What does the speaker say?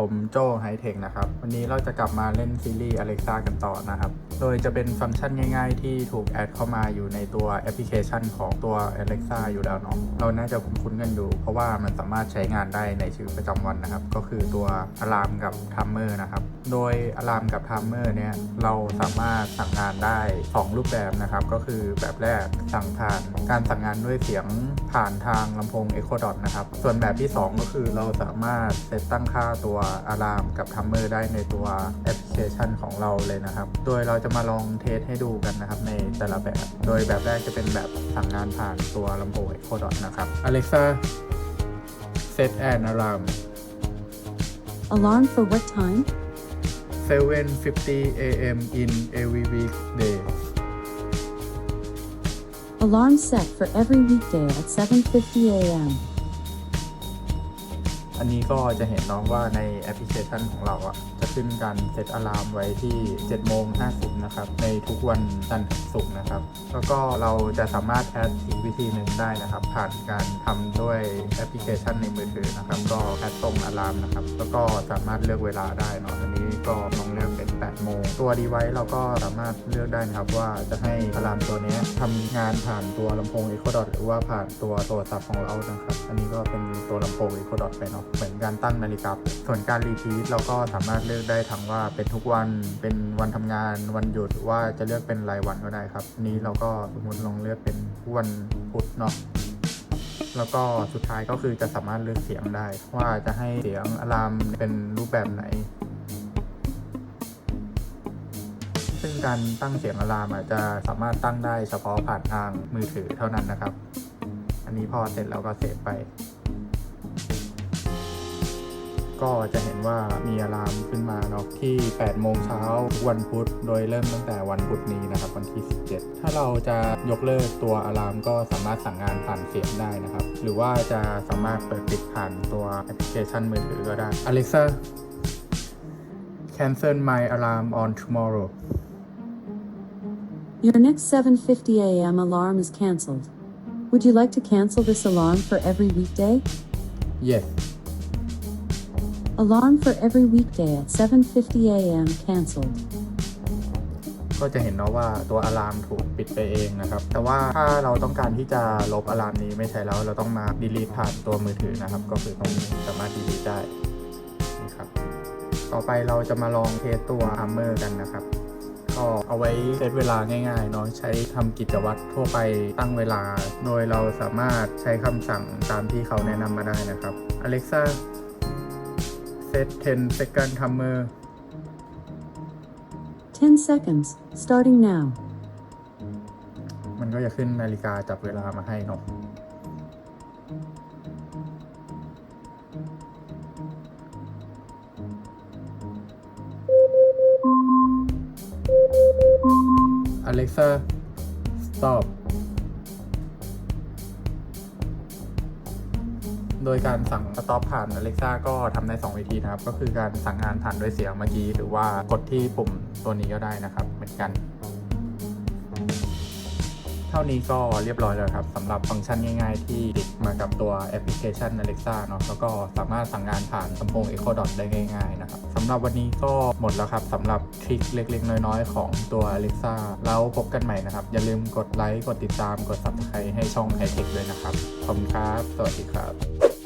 ผมโจ้ไฮเทคนะครับ วันนี้เราจะกลับมาเล่นซีรีส์ Alexa กันต่อนะครับ โดยจะเป็นฟังก์ชันง่ายๆ ที่ถูกแอดเข้ามาอยู่ในตัวแอปพลิเคชันของตัว Alexa อยู่แล้วเนาะเราน่าจะคุ้นๆกันอยู่ เพราะว่ามันสามารถใช้งานได้ในชีวิตประจำวันนะครับ ก็คือตัวอะลามกับทัมเมอร์นะครับ โดยอะลามกับทัมเมอร์เนี่ยเราสามารถสั่งงานได้ 2 รูปแบบนะครับ ก็คือแบบแรกสั่งผ่านการสั่งงานด้วยเสียงผ่านทางลำโพง Echo Dot นะครับส่วนแบบที่ 2 ก็คือเราสามารถเซตตั้งค่าตัวอะลามกับทัมเมอร์ได้ในตัวแอปพลิเคชันของเราเลยนะครับ โดยเราจะมาลองเทสให้ดูกันนะครับในแต่ละแบบ โดยแบบแรกจะเป็นแบบสั่งงานผ่านตัวลำโพง Echo Dot นะครับ Alexa set an alarm Alarm for what time? 7:50 a.m. in every weekday Alarm set for every weekday at 7:50 a.m. อันนี้ก็จะเห็นเน้องว่าในแอปพลิเคชันของเราอะจะขึ้นการเซตอะลามไว้ที่7โมง50นะครับในทุกวันจันทร์ถึงศุกร์นะครับ แล้วก็เราจะสามารถแอดอีกวิธีหนึ่งได้นะครับ ผ่านการทำด้วยแอปพลิเคชันในมือถือนะครับ ก็แอดส่งอะลามนะครับ แล้วก็สามารถเลือกเวลาได้เนาะอันนี้ก็ลองเลือกเป็น8 โมง ตัวดีไว้เราก็สามารถเลือกได้นะครับว่าจะให้อะลามตัวนี้ทำงานผ่านตัวลำโพง Echo Dot หรือว่าผ่านตัวโทรศัพท์ของเรานะครับอันนี้ก็เป็นตัวลำโพง Echo Dot ไปเนาะเหมือนการตั้งนาฬิกาส่วนการรีพีทเราก็สามารถเลือกได้ทั้งว่าเป็นทุกวันเป็นวันทำงานวันหยุดว่าจะเลือกเป็นรายวันก็ได้ครับนนี้เราก็สมมติลองเลือกเป็นวันพุธเนาะแล้วก็สุดท้ายก็คือจะสามารถเลือกเสียงได้ ว่าจะให้เสียงอะลามเป็นรูปแบบไหน ซึ่งการตั้งเสียงอะลามจะสามารถตั้งได้เฉพาะผ่านทางมือถือเท่านั้นนะครับ อันนี้พอเสร็จแล้วก็เสร็จไป ก็จะเห็นว่ามีอะลามขึ้นมาเนาะที่ 8 โมงเช้าทุกวันพุธ โดยเริ่มตั้งแต่วันพุธนี้นะครับวันที่ 17 ถ้าเราจะยกเลิกตัวอะลามก็สามารถสั่งงานผ่านเสียงได้นะครับ หรือว่าจะสามารถเปิดปิดผ่านตัวแอปพลิเคชันมือถือก็ได้ Alexa cancel my alarm on tomorrow Your next 7:50 a.m. alarm is canceled. Would you like to cancel this alarm for every weekday? yes Alarm for every weekday at 7:50 a.m. canceled. ก็จะเห็นเนาะว่าตัวอะลามถูกปิดไปเองนะครับ แต่ว่าถ้าเราต้องการที่จะลบอะลามนี้ไม่ใช้แล้ว เราต้องมา delete ผ่านตัวมือถือนะครับ ก็คือต้องสามารถ delete ได้นี่ครับ ต่อไปเราจะมาลองเทสตัว Armor กันนะครับ ก็เอาไว้เซตเวลาง่ายๆเนาะใช้ทำกิจวัตรทั่วไปตั้งเวลา โดยเราสามารถใช้คำสั่งตามที่เขาแนะนำมาได้นะครับ Alexa set 10 second timer 10 seconds, starting now. มันก็จะขึ้นนาฬิกาจับเวลามาให้เนาะ Alexa stop โดยการสั่ง stop ผ่าน Alexa ก็ทำได้ 2 วิธีนะครับ ก็คือการสั่งงานผ่านด้วยเสียงเมื่อกี้ หรือว่ากดที่ปุ่มตัวนี้ก็ได้นะครับ เหมือนกัน ท่านี้ก็เรียบร้อยแล้วครับสำหรับฟังก์ชันง่ายๆ ที่ติดมากับตัวแอปพลิเคชัน Alexa เนาะแล้วก็สามารถสั่งงานผ่านลำโพง Echo Dot ได้ง่ายๆนะครับสำหรับวันนี้ก็หมดแล้วครับสำหรับทริคเล็กๆ น้อยๆ ของตัว Alexa แล้วพบกันใหม่นะครับ อย่าลืมกดไลค์กดติดตามกด Subscribe ให้ช่อง h i Tech ด้วยนะครับขอบคุณครับ สวัสดีครับ